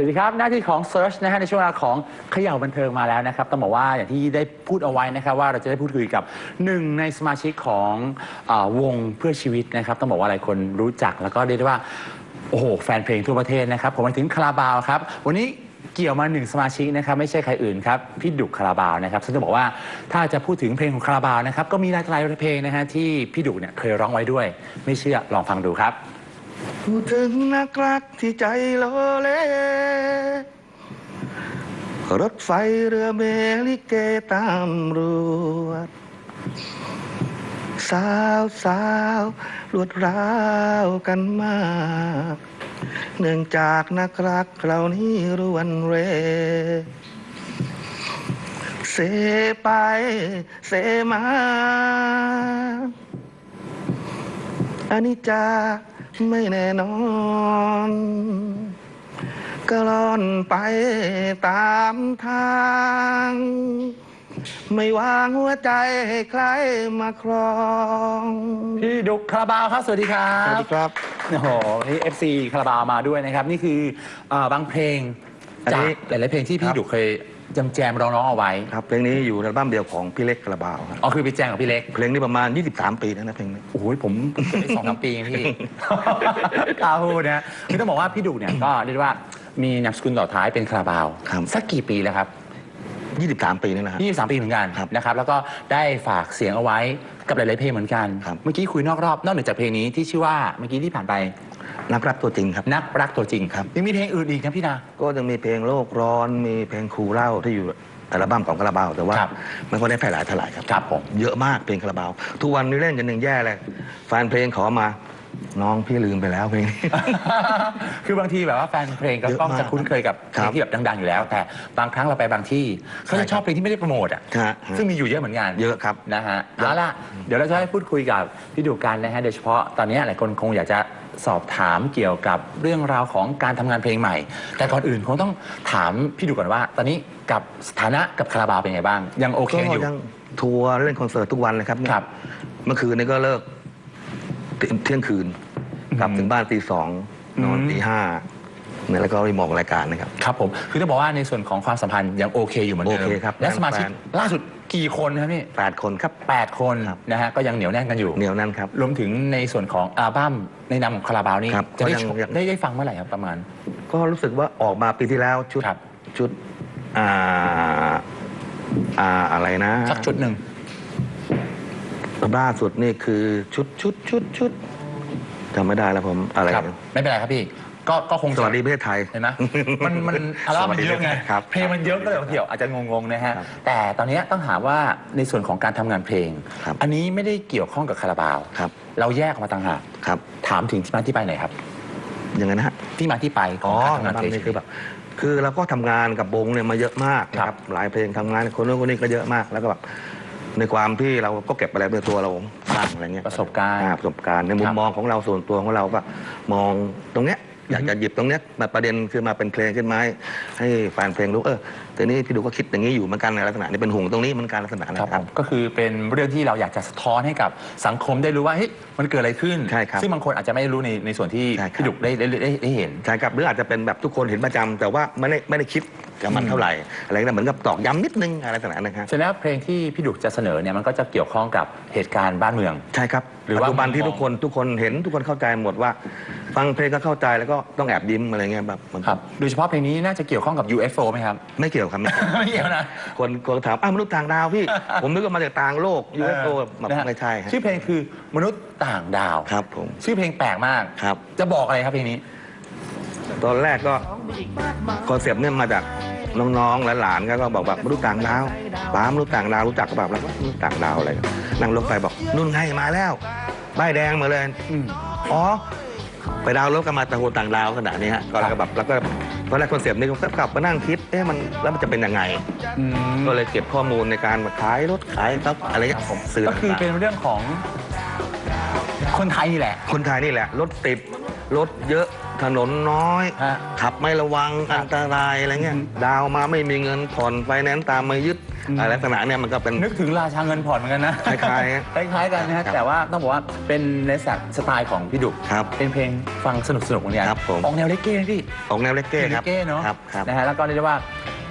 สวัสดีครับ หน้าที่ของ Search นะฮะในช่วงเวลาของเขย่าบันเทิงมาแล้วนะครับต้องบอกว่าอย่างที่ได้พูดเอาไว้นะครับว่าเราจะได้พูดคุยกับหนึ่งในสมาชิกของอาวงเพื่อชีวิตนะครับต้องบอกว่าหลายคนรู้จักแล้วก็เรียกได้ว่าโอ้โหแฟนเพลงทั่วประเทศนะครับผมมาถึงคาราบาวครับวันนี้เกี่ยวมาหนึ่งสมาชิกนะครับไม่ใช่ใครอื่นครับพี่ดุกคาราบาวนะครับซึ่งจะบอกว่าถ้าจะพูดถึงเพลงของคาราบาวนะครับก็มีหลากหลายเพลงนะฮะที่พี่ดุกเนี่ยเคยร้องไว้ด้วย ไม่เชื่อลองฟังดูครับ พูดถึงนักรักที่ใจโลเล รถไฟเรือเมลิเกตามรวด สาวสาวรวดร้าวกันมาก เนื่องจากนักรักเรานี้รวนเร เสไปเสมา อันนี้จาไม่แน่นอน ก็ล่อนไปตามทาง ไม่วางหัวใจให้ใครมาครอง พี่ดุกคาราบาวครับ สวัสดีครับ สวัสดีครับ โอ้โห นี่ FC คาราบาวมาด้วยนะครับ นี่คือเอ่อบางเพลงอันจากนี้หลายๆเพลงที่พี่ครับ ดุกเคย จำแจมร้องๆเอาไว้ ครับเพลงนี้อยู่ในอัลบั้มเดียวของพี่เล็กกระบาวครับอ๋อคือไปแจงกับพี่เล็ก เพลงนี้ประมาณ 23 ปีแล้วนะเพลงนี้ โอ้โหผมเกิดได้สองสามปีเองพี่กล้าพูดนะคือต้องบอกว่าพี่ดุกเนี่ย ก็เรียกได้ว่ามีนามสกุลต่อท้ายเป็นคาราบาว ครับ สักกี่ปีแล้วครับ 23 ปีนี่นะฮะ 23 ปีเหมือนกันครับนะครับ แล้วก็ได้ฝากเสียงเอาไว้กับหลาย ๆ เพลงเหมือนกัน ครับ เมื่อกี้คุยนอกรอบ นอกเหนือจากเพลงนี้ที่ชื่อว่าเมื่อกี้ที่ผ่านไป นักรักตัวจริงครับ นักรักตัวจริงครับ ยังมีเพลงอื่นอีกนะพี่นา ก็ยังมีเพลงโลกร้อน มีเพลงครูเล่าที่อยู่อัลบั้มของคาราบาว แต่ว่าครับไม่ค่อยได้แพร่หลายเท่าไหร่ครับ ครับผม เยอะมากเพลงคาราบาว ทุกวันนี้เล่นกันหนึ่งแย่เลยแฟนเพลงขอมา น้องพี่ลืมไปแล้วเพลงนี้ คือบางทีแบบว่าแฟนเพลงก็เยอะต้องมากจะคุ้นเคยกับเพครัลงบที่แบบดังๆอยู่แล้ว แต่บางครั้งเราไปบางที่เขาใช่จะครับชอบเพลงที่ไม่ได้โปรโมทอะฮะซึ่งมีอยู่เยอะเหมือนกันเยอะครับนะฮะเอาล่ะเดี๋ยวเราจะให้พูดคุยกับพี่ดูกันนะฮะโดยเฉพาะตอนนี้หลายคนคงอยากจะ สอบถามเกี่ยวกับเรื่องราวของการทำงานเพลงใหม่ แต่ก่อนอื่นคงต้องถามพี่ดูก่อนว่า ตอนนี้กับสถานะกับคาราบาวเป็นไงบ้าง ยังโอเคก็อยู่ ยังทัวร์เล่นคอนเสิร์ตทุกวันเลยครับเนี่ยครับเมื่อคืนนี้ก็เลิกเที่ยงคืน กลับถึงบ้านตีสองนอนอืม ตีห้าเนี่ยแล้วก็รีโมทรายการนะครับ ครับผม คือต้องบอกว่าในส่วนของความสัมพันธ์ยังโอเคอยู่เหมือนเดิมโอเคครับและสมาชิกแฟน ล่าสุด กี่คนครับพี่แปดคนครับ แปดคนครับ นะฮะก็ยังเหนียวแน่นกันอยู่ เหนียวนั่นครับ รวมถึงในส่วนของอัลบั้มในนามของคาราบาวนี่ครับจะได้ก็ยังชมยัง ได้ได้ฟังเมื่อไหร่ครับประมาณ ก็รู้สึกว่าออกมาปีที่แล้วชุดครับ ชุดอ่าอ่าอะไรนะสักชุดหนึ่ง ล่าสุดนี่คือชุดชุดชุดชุดจำไม่ได้แล้วผมอะไร ครับ ไม่เป็นไรครับพี่ ก็ก็คงสจะวัสดีประเทศไทย เห็นไหมมันมันอัลบั้มมันเยอะไง ครับเพลงมันเยอะก็เลยบางทีอาจจะงงๆนะฮะ ครับแต่ตอนนี้ต้องหาว่าในส่วนของการทำงานเพลง ครับ อันนี้ไม่ได้เกี่ยวข้องกับคาราบาว ครับเราแยกออกมาต่างหาก ครับถามถึงที่มาที่ไปหน่อยครับยังไงนะฮะ ที่มาที่ไปขออ๋งอการทำงานอัลบั้เพลมงนี่คือแบบ คือเราก็ทำงานกับวงเนี่ยมาเยอะมากนะคครัรับ บ หลายเพลงทำงานคนนู้นคนนี้ก็เยอะมาก แล้วก็แบบในความที่เราก็เก็บอะไรในตัวเราบ้างอะไรเงี้ยประสบการณ์ อ่ประสบการณ์ในมุคมรับมองของเราส่วนตัวของเราก็มองตรงเนี้ย อยากจะหยิบตรงเนี้ยมาประเด็นคือมาเป็นเพลงขึ้นมาให้ให้แฟนเพลงรู้เออ แต่นี่พี่ดูก็คิดอย่างนี้อยู่เหมือนกันในลักษณะนี้เป็นห่วงตรงนี้เหมือนกันลักษณะนะครับคผรับมก็คือเป็นเรื่องที่เราอยากจะสะท้อนให้กับสังคมได้รู้ว่าเฮ้ยมันเกิดอะไรขึ้น ใช่ครับซึ่งบางคนอาจจะไม่รู้ในในส่วนที่ใช่ครับ พี่ดุกได้ได้ได้ได้เห็น ใช่ครับหรืออาจจะเป็นแบบทุกคนเห็นประจำแต่ว่าไม่ได้ไม่ได้คิดกับมันเท่าไหร่อะไรเงี้ยเหมือนกับตอกย้ำนิดนึงอะไรลักษณะนั้นนะครับ ฉะนั้นเพลงที่พี่ดุกจะเสนอเนี่ยมันก็จะเกี่ยวข้องกับเหตุการณ์บ้านเมือง ใช่ครับหรือว่าปัจจุบันที่มุมมองทุกคนทุกคนเห็นทุกคนเข้าใจหมดว่า ฟังเพลงก็เข้าใจแล้วก็ต้องแอบยิ้มอะไรเงี้ยแบบมันครับโดยเฉพาะเพลงนี้น่าจะเกี่ยวข้องกับ UFO ไหมครับ ไม่เกี่ยวครับไม่เกี่ยวไม่เกี่ยวนะ คนคนถามอ้าวมนุษย์ต่างดาวพี่ ผมนึกว่ามาจากต่างโลก UFO แบบนะฮะไม่ใช่ฮะชื่อเพลงคือมนุษย์ต่างดาวครับผม ชื่อเพลงแปลกมากครับ จะบอกอะไรครับเพลงนี้ ตอนแรกก็คอนเซปต์เนี่ยมาจากน้องๆหลานๆก็บอกแบบมนุษย์ต่างดาวป้ามนุษย์ต่างดาวรู้จักก็แบบแล้วมนุษย์ต่างดาวอะไรนั่งรถไฟบอกนุ่นไงมาแล้วป้ายแดงมาเลยอืมอ๋อไปดาวน์รถกันมาแต่โหต่างดาวขนาดนี้ฮะก็แล้วก็แบบแล้วก็ ตอนแรกคอนเซปต์นี้ก็กลับมานั่งคิดเอ๊ะมันแล้วมันจะเป็นยังไง อืมก็เลยเก็บข้อมูลในการมาขายรถขายครับอะไรเงี้ยผมซื้อก็คือต่างๆเป็นเรื่องของคนไทยนี่แหละคนไทยนี่แหละ รถติด รถเยอะ ถนนน้อย ฮะ ขับไม่ระวังอันตรายอะไรเงี้ย ดาวมาไม่มีเงินผ่อนไฟแนนซ์ตามมายึดอืม อะไรลักษณะเนี่ยมันก็เป็น นึกถึงราชาเงินผ่อนเหมือนกันนะคล้ายๆฮะคล้ายๆกันนะฮะครับแต่ว่าต้องบอกว่าเป็นในสไตล์ของพี่ดุครับ เป็นเพลงฟังสนุกสนุกๆเหมือนกันครับผม ออกแนวเลกเก้นะพี่ออกแนวเลกเก้ครับเลกเก้เนาะครับครับ นะฮะแล้วก็เรียกได้ว่า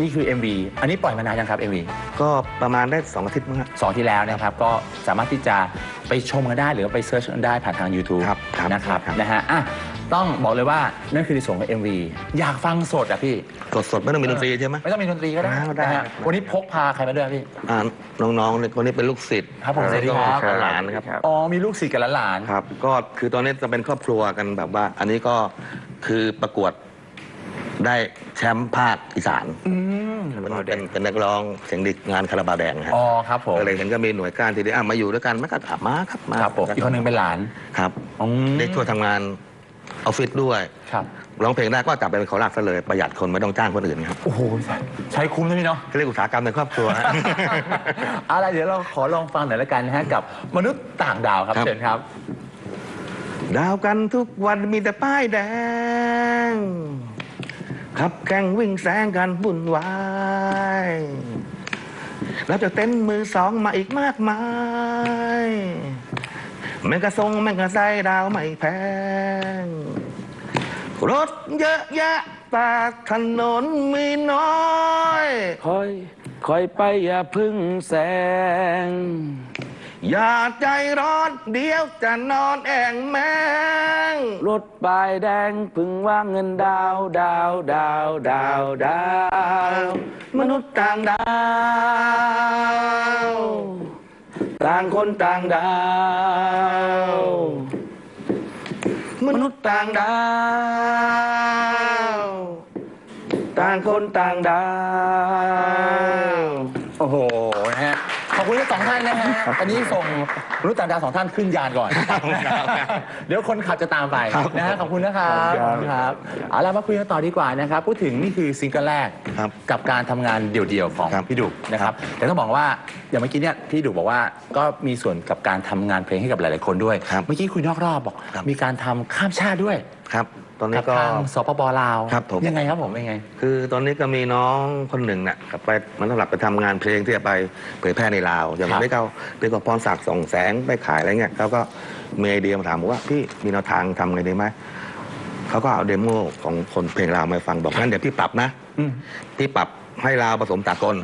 นี่คือ MV อันนี้ปล่อยมานานยังครับ MV ก็ประมาณได้สองอาทิตย์มั้งฮะ สองที่แล้วนะครับ ก็สามารถที่จะไปชมกันได้หรือว่าไปเซิร์ชกันได้ผ่านทาง YouTube ครับครับนะครับครับ นะฮะอะ ต้องบอกเลยว่านั่นคือในส่วนของ MV อยากฟังสดอะพี่ สดสดๆไม่ต้องมีดนตรีใช่ไหม ไม่ต้องมีดนตรีก็ได้อ้าวได้นะฮะครับวันนี้พกพาใครมาด้วยพี่ อ่าน้องๆเนี่ยคนนี้เป็นลูกศิษย์ครับผมสวัสดีครับ แล้วก็หลานนะครับ อ๋อมีลูกศิษย์กับหลานๆ ครับ ก็คือตอนนี้จะเป็นครอบครัวกันแบบว่า อันนี้ก็คือประกวดได้แชมป์ภาคอีสานอืมเป็นเป็นนักร้องเสียงดีงานคาราบาวแดงฮะอ๋อครับผมก็เลยเห็นก็มีหน่วยก้านทีเดียวอะมาอยู่ด้วยกันไม่ก็อะมาครับมาครับผมอีกคนหนึงเป็นหลานครับ อืมได้ช่วยทำงาน ออฟฟิศด้วยครับร้องเพลงได้ก็จับไปเป็นขอลากซะเลยประหยัดคนไม่ต้องจ้างคนอื่นครับโอ้โหใช้คุ้มนะพี่เนาะเรียกอุตสาหกรรมในครอบครัวฮะอะไรเดี๋ยวเราขอลองฟังหน่อยละกันนะฮะกับมนุษย์ต่างดาวครับครับ เชิญครับ ดาวกันทุกวันมีแต่ป้ายแดง ขับแข่งวิ่งแซงกันวุ่นวายแล้วจะเต้นมือสองมาอีกมากมาย แมงกะทรงแมงกะไซดาวไม่แพง รถเยอะแยะแต่ถนนมีน้อยคอยคอยไปอย่าพึ่งแสง อย่าใจร้อนเดี๋ยวจะนอนแอ่งแมง รถปลายแดงพึ่งว่างเงินดาวดาวดาวดาวดาว มนุษย์ต่างดาว ต่างคนต่างดาว มนุษย์ต่างดาว ต่างคนต่างดาว โอ้โห คุณทั้งสองท่านนะฮะอันนี้ส่งมนุษย์ต่างดาวสองท่านขึ้นยานก่อน เดี๋ยวคนขับจะตามไปนะฮะขอบคุณนะครับครับครับเอาล่ะมาคุยกันต่อดีกว่านะครับ พูดถึงนี่คือซิงเกิลแรกครับกับการทำงานเดี่ยวๆของครับ พี่ดุนะครับ แต่ต้องบอกว่าอย่างเมื่อกี้เนี่ยพี่ดุบอกว่าก็มีส่วนกับการทำงานเพลงให้กับหลาย ๆ คนด้วย ครับเมื่อกี้คุยนอกรอบบอก ครับ มีการทำข้ามชาติด้วย ครับ ตอนนี้กับก็ ทางสปปลาวครับผม ยังไงครับผมยังไง คือตอนนี้ก็มีน้องคนหนึ่งน่ะกลับไปมันสำหรับไปทำงานเพลงที่จะไปเผยแพร่ในลาวอย่างครับไม่เขาเป็นกับพรศักดิ์ส่องแสงไปขายอะไรเงี้ยเขาก็มีไอเดียมาถามบอกว่าพี่มีแนวทางทำไงดีไหมเขาก็เอาเดโมของคนเพลงลาวมาฟังบอกงั้นเดี๋ยวพี่ปรับนะอืม พี่ปรับให้ลาวผสมสากล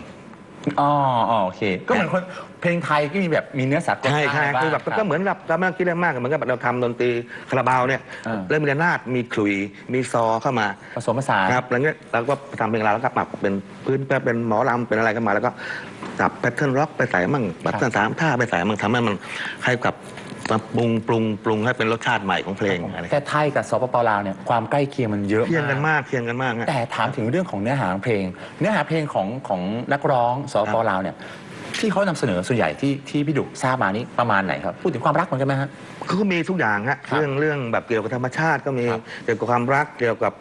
อ๋ออ๋อโอเค ก็เหมือนคนเพลงไทยก็มีแบบมีเนื้อสากลใช่ใช่บ้างคือแบบรัก็เหมือนแบบเราไม่ต้องคิดอะไรมากเหมือนกับเราทำดนตรีคาราบาวเนี่ยอ่า เริ่มมีระนาดมีขลุยมีซอเข้ามาผสมผสานครับแล้วเงี้ยเราก็ทำเพลงเราแล้วก็ปรับเป็นพื้นเป็นหมอลำเป็นอะไรกันมาแล้วก็จับแพทเทิร์นร็อกไปใส่มั่งแพทเทิร์นสามท่าไปใส่มั่งทำให้มันให้กับ มาปรุงปรุงปรุงให้เป็นรสชาติใหม่ของเพลงอะไรแต่ไทยกับสปปลาวเนี่ยความใกล้เคียงมันเยอะเคียงกันมากเคียงกันมากฮะ แต่ถามถึงเรื่องของเนื้อหาเพลง เนื้อหาเพลงของของนักร้องสปปลาวเนี่ย ที่เขานำเสนอส่วนใหญ่ที่ที่พี่ดุทราบมานี่ประมาณไหนครับ พูดถึงความรักเหมือนกันไหมฮะ เขาก็มีทุกอย่างฮะครับเรื่องเรื่องแบบเกี่ยวกับธรรมชาติก็มีครับ เกี่ยวกับความรักเกี่ยวกับ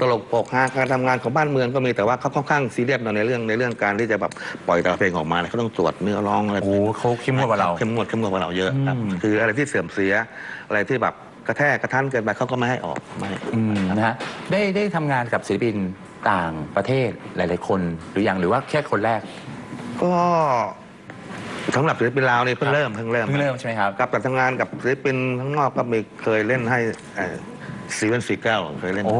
ตลกปกฮาการทำงานของบ้านเมืองก็มีแต่ว่าเขาค่อนข้างซีเรียสในเรื่องในเรื่องการที่จะแบบปล่อยแต่ละเพลงออกมาเนี่ยเขาต้องตรวจเนื้อร้องอะไร โอ้โหเขาเข้มงวดกว่าเรา เข้มงวดเข้มงวดกว่าเราเยอะครับ อืม คืออะไรที่เสื่อมเสียอะไรที่แบบกระแทกกระทันเกินไปเขาก็ไม่ให้ออกไม่ให้อืมนะฮะได้ได้ทำงานกับศิลปินต่างประเทศหลาย ๆ คนหรือยังหรือว่าแค่คนแรก ก็ สำหรับศิลปินลาวนี่เพิ่งเริ่มเพิ่งเริ่มเพิ่งเริ่มใช่ไหมครับ กับแต่ทำงานกับศิลปินข้างนอกก็มีเคยเล่นให้ซีเวนซีเก้าเคยเล่นโอ้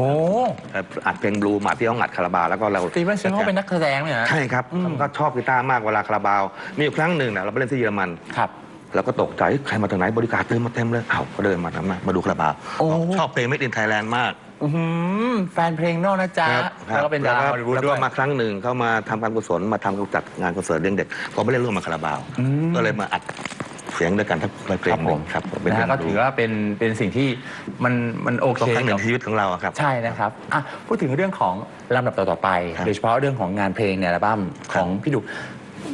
เอ่ออัดเพลงบลูมาที่ห้องอัดคาราบาวแล้วก็เราสตีเวนซิงเขาเป็นนักแสดงเนี่ยนะใช่ครับอืมก็ชอบกีตาร์มากเวลาคาราบาว มีอยู่ครั้งหนึ่งนะเราไปเล่นที่เยอรมันครับเราก็ตกใจเฮ้ยใครมาจากไหนบริการเดินมาเต็มเลยเอ้าก็เดินมาทำไมมาดูคาราบาวโอ้ชอบเพลง Made in Thailand มาก อื้อหือแฟนเพลงนอกนะจ๊ะ แล้วก็เป็นดาราฮอลลีวูดแล้วด้ก็วยมาครั้งหนึ่งเข้ามาทำการกุศลมาทำจัดงานคอนเสิร์ตเลี้ยงเด็กก็ไม่ได้ร่วมมาคาราบาว อืม ก็เลยมาอัดเสียงด้วยกันทั้งเพลงหนึ่งครับผมเป็นนะเพลฮะงก็ถือว่าเป็นเป็นสิ่งที่มันมันโอก็เคครั้งหนึ่กังบในชีวิตของเราอะครับ ใช่นะครับอะพูดถึงเรื่องของลำดับต่อๆไป ครับโดยเฉพาะเรื่องของงานเพลงในอัลบั้มของพี่ดุ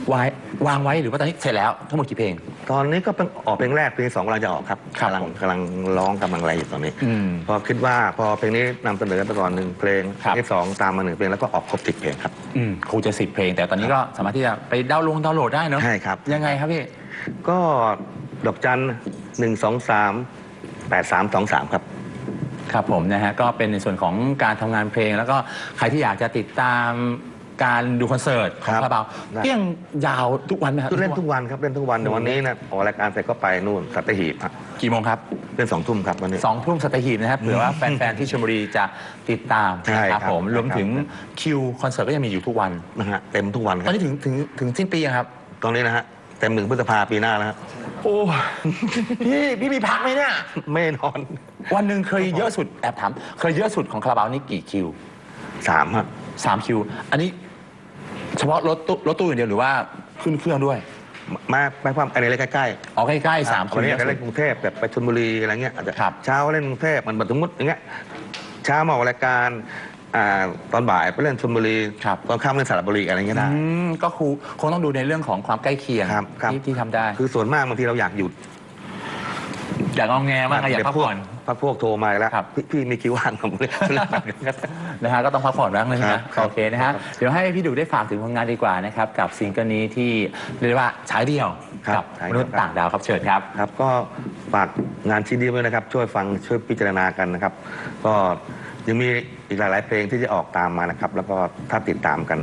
ไว้วางไว้หรือว่าตอนนี้เสร็จแล้วทั้งหมดกี่เพลง ตอนนี้ก็เป็นออกเพลงแรกเพลงที่สองกำลังจะออกครับครับกำลังผมกำลังร้องกำลังอะไรอยู่ตอนนี้ อืม พอคิดว่าพอเพลงนี้นำเสนอไปก่อนหนึ่งเพลงครับเพลงที่สองตามมาหนึ่งเพลงแล้วก็ออกครบสิบเพลงครับ อืมคงจะสิบเพลง แต่ตอนนี้ก็สามารถที่จะไปดาวน์ลงดาวน์โหลดได้เนอะใช่ครับ ยังไงครับพี่ ก็ดอกจันหนึ่งสองสามแปดสามสองสามครับ ครับผมนะฮะก็เป็นในส่วนของการทำงานเพลง แล้วก็ใครที่อยากจะติดตาม การดูคอนเสิร์ตของครับคาราบาวได้เที่ยงยาวทุกวันไหมครับเล่นทุกวันครับเล่นทุกวันแต่วันนี้นะออกรายการเสร็จก็ไปนู่นสัตหีบฮะกี่โมงครับเล่นสองทุ่มครับวันนี้ สองทุ่มสัตหีบนะครับเผื่อว่าแฟน ๆ ที่ชลบุรีจะติดตามใช่นะครับครับผมรวมถึงครับ คิวคอนเสิร์ตก็ยังมีอยู่ทุกวัน นะฮะเต็มทุกวันคตอรันบนี้ถึงถึงถึงสิ้นปียังครับตรงนี้นะฮะเต็มหนึ่งพฤษภาปีหน้าแล้วฮะโอ้พี่พี่มีพักไหมเนี่ยไม่นอนวันหนึ่งเคยเยอะสุดแอบถามเคยเยอะสุดของคาราบาวนี่กี่คิวสามฮะสามคิว อันนี้ เฉพาะรถตู้รถตู้อย่างเดียวหรือว่าขึ้นเครื่องด้วย มาไปความอันนี้เลยใกล้ๆอ๋อใกล้ๆสามคิวัวนนี้เยอะจะสุเล่ดนกรุงเทพแบบไปชลบุรีอะไรเงี้ยอาจจะครับเช้าเล่นกรุงเทพมันแบบสมมติอย่างเงี้ยเช้ามาออกรายการอ่าตอนบ่ายไปเล่นชลบุรีครับตอนค่ำเล่นสระบุรีอะไรเงี้ยได้ อืมก็ครูคงต้องดูในเรื่องของความใกล้เคียงครับครับ ที่ที่ทำได้ คือส่วนมากบางทีเราอยากหยุด อยากเอาแงมากอยากพักพวผ่อน พักพวกโทรมาอีกแล้ว ครับ พี่พี่มีคิวว่างผมเลยนะฮะก็ต้องพักผ่อนบ้างเลยครันะบครับโอเคนะฮะเดี๋ยวให้พี่ดุได้ฝากถึงผลงานดีกว่านะครับ กับซิงเกิลนี้ที่เรียกว่าฉายเดี่ยวครับกับฉายมเดี่นุยวษย์ต่างดาวครับเชิญครับ ครับก็ฝากงานชิ้นนี้ด้วยนะครับ ช่วยฟังช่วยพิจารณากันนะครับ ก็ยังมีอีกหลาย ๆ เพลงที่จะออกตามมานะครับ แล้วก็ถ้าติดตามกัน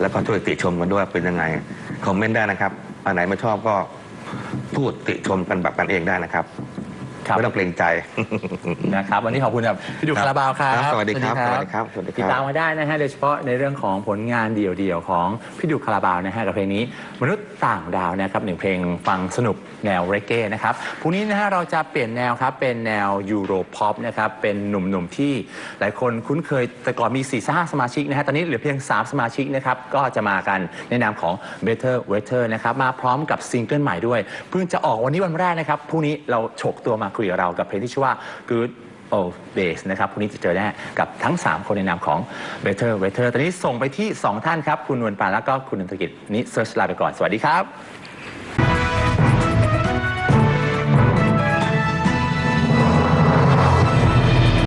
แล้วก็ช่วยติชมกันด้วยเป็นยังไงคอมเมนต์ได้นะครับอันไหนไม่ชอบก็พูดติชมกันแบบกันเองได้นะครับครับ ไม่ต้องเกรงใจนะครับ วันนี้ขอบคุณครับพี่ดุคาราบาวครับครับสวัสดีครับสวัสดีครับสวัสดีครับติดตามมาได้นะฮะโดยเฉพาะในเรื่องของผลงานเดี่ยวๆของพี่ดุคาราบาวนะฮะกับเพลงนี้ มนุษย์ต่างดาวนะครับหนึ่งเพลงฟังสนุกแนวเรเก้นะครับพรุ่งนี้นะฮะเราจะเปลี่ยนแนวครับเป็นแนวยูโรพอปนะครับเป็นหนุ่มๆที่หลายคนคุ้นเคยแต่ก่อนมี4ี่ห้าสมาชิกนะฮะตอนนี้เหลือเพียง 3 สมาชิกนะครับก็จะมากันในนามของ Better Weather นะครับมาพร้อมกับซิงเกิลใหม่ด้วย เพิ่งจะออกวันนี้วันแรกนะครับพรุ่งนี้เราฉกตัวมาคุยกับเรากับเพลงที่ชื่อว่า Good Old Days นะครับพรุ่งนี้จะเจอแน่กับทั้ง 3 คนในนามของ Better Weather ตอนนี้ส่งไปที่ 2 ท่านครับ คุณนวลปานแล้วก็คุณนันทกิจนี้เซิร์ชลาไปก่อน สวัสดีครับ